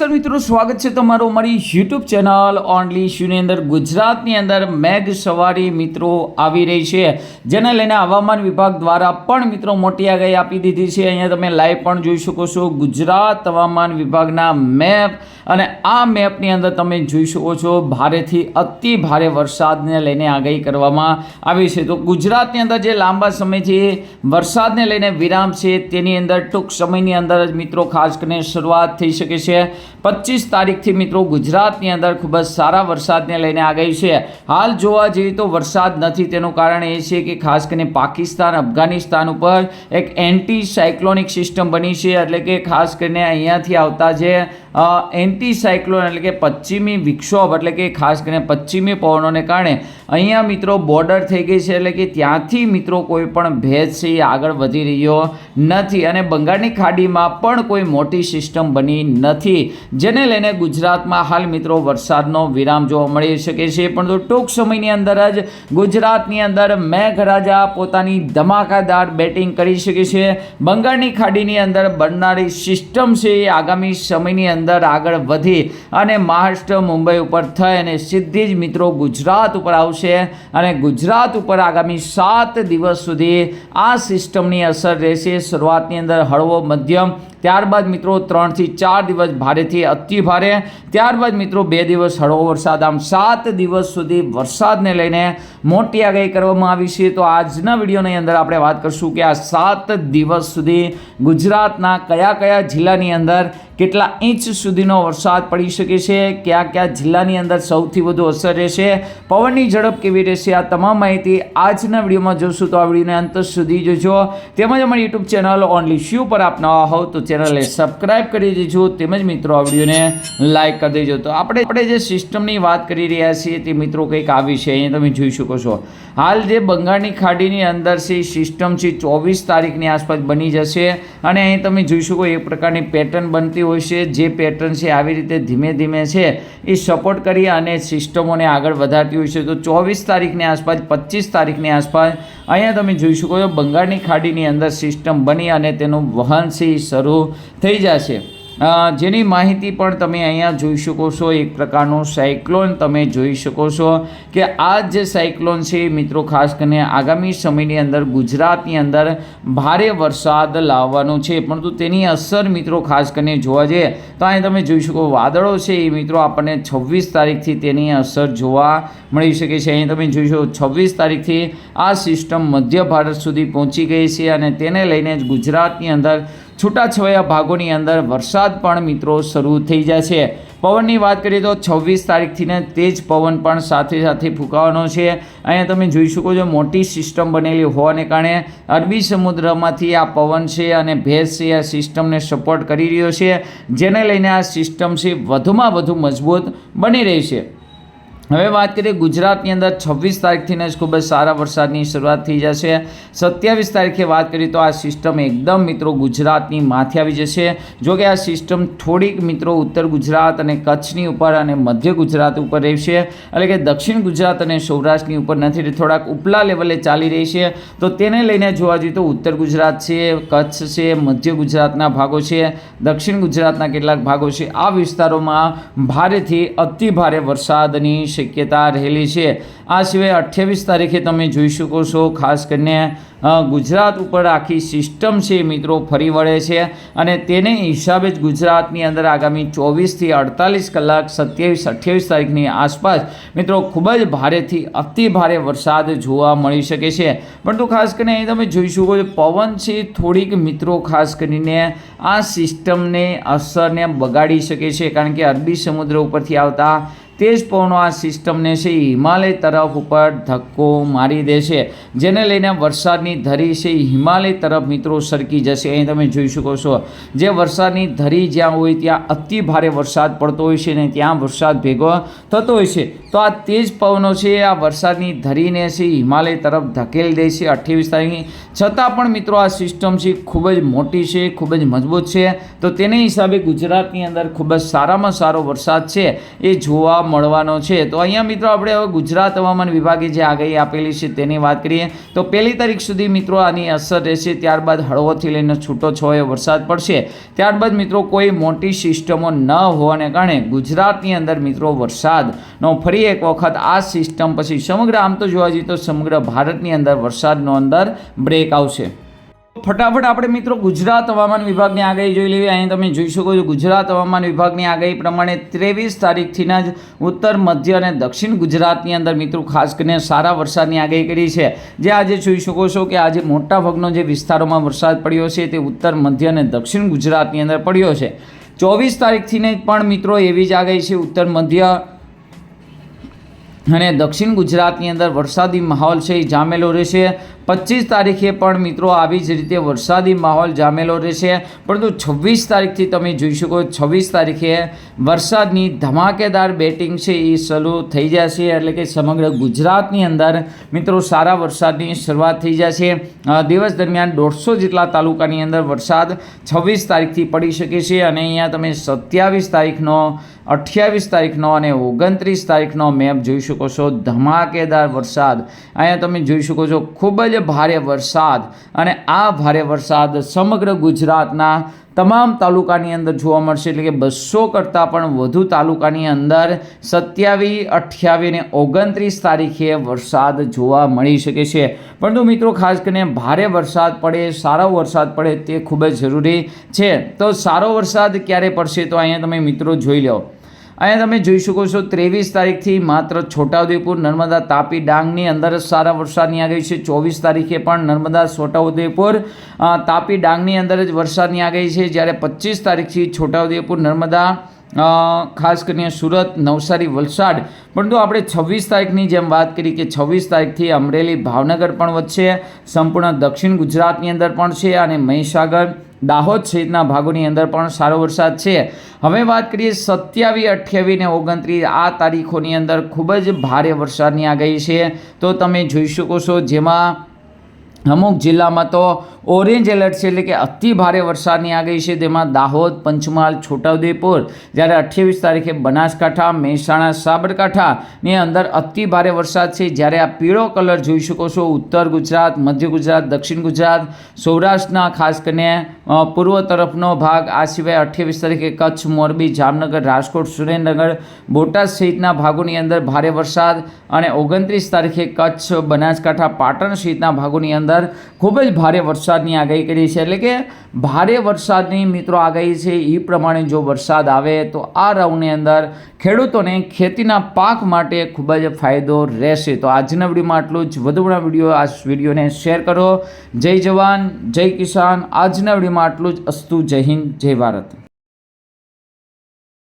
નમસ્કાર મિત્રો, સ્વાગત છે તમારું અમારી યુટ્યુબ ચેનલ ઓનલી શ્યુની અંદર ગુજરાતની અંદર મેઘ સવારી મિત્રો આવી રહી છે, જેને લઈને હવામાન વિભાગ દ્વારા પણ મિત્રો મોટી આગાહી આપી દીધી છે. અહીંયા તમે લાઈવ પણ જોઈ શકો છો. ગુજરાત હવામાન વિભાગના મેપ અને આ મેપની અંદર તમે જોઈ શકો છો, ભારેથી અતિ ભારે વરસાદને લઈને આગાહી કરવામાં આવી છે. તો ગુજરાતની અંદર જે લાંબા સમયથી વરસાદને લઈને વિરામ છે, તેની અંદર ટૂંક સમયની અંદર જ મિત્રો ખાસ કરીને શરૂઆત થઈ શકે છે. પચીસ તારીખથી મિત્રો ગુજરાતની અંદર ખૂબ જ સારા વરસાદને લઈને આ ગઈ છે. હાલ જોવા જઈએ તો વરસાદ નથી, તેનું કારણ એ છે કે ખાસ કરીને પાકિસ્તાન, અફઘાનિસ્તાન ઉપર એક એન્ટી સાયક્લોનિક સિસ્ટમ બની છે, એટલે કે ખાસ કરીને અહીંયાથી આવતા જે એન્ટી સાયક્લોન એટલે કે પશ્ચિમી વિક્ષોભ, એટલે કે ખાસ કરીને પશ્ચિમી પવનોને કારણે અહીંયા મિત્રો બોર્ડર થઈ ગઈ છે, એટલે કે ત્યાંથી મિત્રો કોઈ પણ ભેજ છે એ આગળ વધી રહ્યો નથી અને બંગાળની ખાડીમાં પણ કોઈ મોટી સિસ્ટમ બની નથી, જેને લઈને ગુજરાતમાં હાલ મિત્રો વરસાદનો વિરામ જોવા મળી શકે છે. પરંતુ ટૂંક સમયની અંદર જ ગુજરાતની અંદર મેઘરાજા પોતાની ધમાકાદાર બેટિંગ કરી શકે છે. બંગાળની ખાડીની અંદર બનનારી સિસ્ટમ છે એ આગામી સમયની અંદર આગળ વધી અને મહારાષ્ટ્ર, મુંબઈ ઉપર થઈ અને સીધી જ મિત્રો ગુજરાત ઉપર આવશે અને ગુજરાત ઉપર આગામી સાત દિવસ સુધી આ સિસ્ટમની અસર રહેશે. શરૂઆતની અંદર હળવો મધ્યમ, ત્યારબાદ મિત્રો ત્રણથી ચાર દિવસ ભારેથી અતિ ભારે, ત્યારબાદ મિત્રો બે દિવસ હળવો વરસાદ. આમ સાત દિવસ સુધી વરસાદને લઈને મોટી આગાહી કરવામાં આવી છે. તો આજના વિડીયોની અંદર આપણે વાત કરશું કે આ સાત દિવસ સુધી ગુજરાતના કયા કયા જિલ્લાની અંદર કેટલા ઇંચ સુધીનો વરસાદ પડી શકે છે? કયા કયા જિલ્લાની અંદર સૌથી વધુ અસર રહેશે? પવનની ઝડપ કેવી રહેશે? આ તમામ માહિતી આજના વિડીયોમાં જોશું. તો આ વિડીયોને અંત સુધી જોજો. તેમજ અમારી યુટ્યુબ ચેનલ ઓનલી શ્યુ પર આપ નવા હોવ તો ચેનલને સબસ્ક્રાઈબ કરી દેજો. તેમજ મિત્રો, આ વિડીયોને લાઇક કરી દેજો. તો આપણે આપણે જે સિસ્ટમની વાત કરી રહ્યા છીએ તે મિત્રો કંઈક આવી છે અહીંયા તમે જોઈ શકો છો. હાલ જે બંગાળની ખાડીની અંદર છે સિસ્ટમ છે ચોવીસ તારીખની આસપાસ બની જશે. અને અહીં તમે જોઈ શકો એ પ્રકારની પેટર્ન બનતી હોય છે, જે પેટર્ન છે, આવી રીતે ધીમે ધીમે છે, એ સપોર્ટ કરી અને સિસ્ટમોને આગળ વધારતી હોય છે. તો ચોવીસ તારીખની આસપાસ, પચીસ તારીખની આસપાસ, અહીંયા તમે જોઈ શકો છો, બંગાળની ખાડીની અંદર સિસ્ટમ બની અને તેનું વહન શરૂ થઈ જશે. જેની માહિતી પણ તમે અહીંયા જોઈ શકો છો, એક પ્રકારનું સાયક્લોન તમે જોઈ શકો છો કે આ જે સાયક્લોન છે, મિત્રો, ખાસ કરીને આગામી સમયની અંદર, ગુજરાતની અંદર ભારે વરસાદ લાવવાનો છે. પરંતુ તેની અસર, મિત્રો, ખાસ કરીને જોવા જઈએ તો અહીં તમે જોઈ શકો વાદળો છે. એ, મિત્રો, આપણને છવ્વીસ તારીખથી તેની અસર જોવા મળી શકે છે. અહીં તમે જોઈ શકો છવ્વીસ તારીખથી આ સિસ્ટમ મધ્ય ભારત સુધી પહોંચી ગઈ છે અને તેને લઈને જ ગુજરાતની અંદર છૂટાછવાયા ભાગોની અંદર વરસાદ પણ મિત્રો શરૂ થઈ જશે પવનની વાત કરીએ તો છવ્વીસ તારીખથીને તેજ પવન પણ સાથે સાથે ફૂંકાવાનો છે. અહીંયા તમે જોઈ શકો છો મોટી સિસ્ટમ બનેલી હોવાને કારણે અરબી સમુદ્રમાંથી આ પવન છે અને ભેજ છે આ સિસ્ટમને સપોર્ટ કરી રહ્યો છે. જેને લઈને આ સિસ્ટમ છે વધુમાં વધુ મજબૂત બની રહી છે. હવે વાત કરીએ ગુજરાતની અંદર છવ્વીસ તારીખથી જ ખૂબ જ સારા વરસાદની શરૂઆત થઈ જશે. સત્યાવીસ તારીખે વાત કરીએ તો આ સિસ્ટમ એકદમ મિત્રો ગુજરાતની માથે આવી જશે. જો કે આ સિસ્ટમ થોડીક મિત્રો ઉત્તર ગુજરાત અને કચ્છની ઉપર અને મધ્ય ગુજરાત ઉપર રહેશે. એટલે કે દક્ષિણ ગુજરાત અને સૌરાષ્ટ્રની ઉપર નથી થોડાક ઉપલા લેવલે ચાલી રહી છે. તો તેને લઈને જોવા જઈએ તો ઉત્તર ગુજરાત છે, કચ્છ છે, મધ્ય ગુજરાતના ભાગો છે, દક્ષિણ ગુજરાતના કેટલાક ભાગો છે. આ વિસ્તારોમાં ભારેથી અતિ ભારે વરસાદની શક્યતા રહેલી છે. આ સિવાય અઠ્યાવીસ તારીખે તમે જોઈ શકો છો, ખાસ કરીને ગુજરાત ઉપર આખી સિસ્ટમ છે મિત્રો ફરી વળે છે અને તેને હિસાબે જ ગુજરાતની અંદર આગામી ચોવીસથી અડતાલીસ કલાક સત્યાવીસ, અઠ્યાવીસ તારીખની આસપાસ મિત્રો ખૂબ જ ભારેથી અતિ ભારે વરસાદ જોવા મળી શકે છે. પરંતુ ખાસ કરીને અહીં તમે જોઈ શકો છો, પવન છે થોડીક મિત્રો ખાસ કરીને આ સિસ્ટમને અસરને બગાડી શકે છે. કારણ કે અરબી સમુદ્ર ઉપરથી આવતા તેજ પવનો આ સિસ્ટમને છે હિમાલય તરફ ઉપર ધક્કો મારી દેશે, જેને લઈને વરસાદની ધરી છે હિમાલય તરફ મિત્રો સરકી જશે. અહીં તમે જોઈ શકો છો, જે વરસાદની ધરી જ્યાં હોય ત્યાં અતિ ભારે વરસાદ પડતો હોય છે ને ત્યાં વરસાદ ભેગો થતો હોય છે. તો આ તેજ પવનો છે, આ વરસાદની ધરીને છે હિમાલય તરફ ધકેલી દે છે અઠ્યાવીસ તારીખની. છતાં પણ મિત્રો આ સિસ્ટમ છે ખૂબ જ મોટી છે, ખૂબ જ મજબૂત છે. તો તેને હિસાબે ગુજરાતની અંદર ખૂબ જ સારામાં સારો વરસાદ છે. એ જોવા મળવાનો છે. તો અહીંયા મિત્રો આપણે હવે ગુજરાત હવામાન વિભાગે જે આગાહી આપેલી છે તેની વાત કરીએ. તો પહેલી તારીખ સુધી મિત્રો આની અસર રહેશે. ત્યારબાદ હળવોથી લઈને છૂટો છવાયો વરસાદ પડશે. ત્યારબાદ મિત્રો કોઈ મોટી સિસ્ટમો ન હોવાને કારણે ગુજરાતની અંદર મિત્રો વરસાદનો ફરી એક વખત આ સિસ્ટમ પછી સમગ્ર, આમ તો જોવા જઈએ તો સમગ્ર ભારતની અંદર વરસાદનો અંદર બ્રેક આવશે. ફટાફટ આપણે મિત્રો ગુજરાત હવામાન વિભાગની આગાહી જોઈ લેવી. અહીં તમે જોઈ શકો છો, ગુજરાત હવામાન વિભાગની આગાહી પ્રમાણે ત્રેવીસ તારીખથીના જ ઉત્તર, મધ્ય અને દક્ષિણ ગુજરાતની અંદર મિત્રો ખાસ કરીને સારા વરસાદની આગાહી કરી છે. જે આજે જોઈ શકો છો કે આજે મોટા ભાગનો જે વિસ્તારોમાં વરસાદ પડ્યો છે તે ઉત્તર, મધ્ય અને દક્ષિણ ગુજરાતની અંદર પડ્યો છે. ચોવીસ તારીખથીને પણ મિત્રો એવી જ આગાહી છે. ઉત્તર, મધ્ય અને દક્ષિણ ગુજરાતની અંદર વરસાદી માહોલ છે એ જામેલો રહેશે. પચીસ તારીખે પણ મિત્રો આવી જ રીતે વરસાદી માહોલ જામેલો રહેશે. પરંતુ છવ્વીસ તારીખથી તમે જોઈ શકો છવ્વીસ તારીખે વરસાદની ધમાકેદાર બેટિંગ છે એ શરૂ થઈ જશે. એટલે કે સમગ્ર ગુજરાતની અંદર મિત્રો સારા વરસાદની શરૂઆત થઈ જશે. દિવસ દરમિયાન દોઢસો જેટલા તાલુકાની અંદર વરસાદ છવ્વીસ તારીખથી પડી શકે છે. અને અહીંયા તમે સત્યાવીસ તારીખનો અઠ્યાવીસ તારીખનો અને ઓગણત્રીસ તારીખનો મેપ જોઈ શકો છો. ધમાકેદાર વરસાદ. અહીંયા તમે જોઈ શકો છો, ખૂબ જ ભારે વરસાદ અને આ ભારે વરસાદ સમગ્ર ગુજરાતના તમામ તાલુકાની અંદર જોવા મળશે. એટલે કે બસો કરતાં પણ વધુ તાલુકાની અંદર સત્યાવીસ અઠ્યાવીસ અને ઓગણત્રીસ તારીખે વરસાદ જોવા મળી શકે છે. પરંતુ મિત્રો, ખાસ કરીને ભારે વરસાદ પડે, સારો વરસાદ પડે તે ખૂબ જ જરૂરી છે. તો સારો વરસાદ ક્યારે પડશે તો અહીંયા તમે મિત્રો જોઈ લો. અહીંયા તમે જોઈ શકો છો, ત્રેવીસ તારીખથી માત્ર છોટાઉદેપુર નર્મદા તાપી ડાંગની અંદર જ સારા વરસાદની આગાહી છે. ચોવીસ તારીખે પણ નર્મદા, છોટાઉદેપુર તાપી ડાંગની અંદર જ વરસાદની આગાહી છે. જ્યારે પચીસ તારીખથી છોટાઉદેપુર, નર્મદા ખાસ કરીને સુરત, નવસારી, વલસાડ. પરંતુ આપણે છવ્વીસ તારીખની જેમ વાત કરી કે છવ્વીસ તારીખથી અમરેલી, ભાવનગર પણ વધશે. સંપૂર્ણ દક્ષિણ ગુજરાતની અંદર પણ છે અને મહીસાગર, દાહોદ સહિતના ભાગોની અંદર પણ સારો વરસાદ છે. હવે વાત કરીએ સત્યાવીસ અઠ્યાવીસ ને ઓગણત્રીસ. આ તારીખોની અંદર ખૂબ જ ભારે વરસાદની આગાહી છે. તો તમે જોઈ શકો છો જેમાં અમુક જિલ્લામાં તો ઓરેન્જ એલર્ટ છે એટલે કે અતિ ભારે વરસાદની આગાહી છે. તેમાં દાહોદ, પંચમહાલ, છોટાઉદેપુર, જ્યારે અઠ્યાવીસ તારીખે બનાસકાંઠા, મહેસાણા, સાબરકાંઠાની અંદર અતિ ભારે વરસાદ છે. જ્યારે આ પીળો કલર જોઈ શકો છો, ઉત્તર ગુજરાત, મધ્ય ગુજરાત, દક્ષિણ ગુજરાત, સૌરાષ્ટ્રના, ખાસ કરીને પૂર્વ તરફનો ભાગ. આ સિવાય અઠ્યાવીસ તારીખે કચ્છ, મોરબી, જામનગર, રાજકોટ, સુરેન્દ્રનગર, બોટાદ સહિતના ભાગોની અંદર ભારે વરસાદ અને ઓગણત્રીસ તારીખે કચ્છ, બનાસકાંઠા, પાટણ સહિતના ભાગોની અંદર ખૂબ જ ભારે વરસાદની આગાહી કરી છે. એટલે કે ભારે વરસાદની મિત્રો આગાહી છે એ પ્રમાણે જો વરસાદ આવે તો આ રાઉન્ડની અંદર ખેડૂતોને ખેતીના પાક માટે ખૂબ જ ફાયદો રહેશે. તો આજના વિડીયોમાં આટલું જ. વધુ વીડિયો, આ વિડીયોને શેર કરો. જય જવાન, જય કિસાન. આજના વિડીયોમાં આટલું જ. અસ્તુ જય હિન્દ, જય ભારત.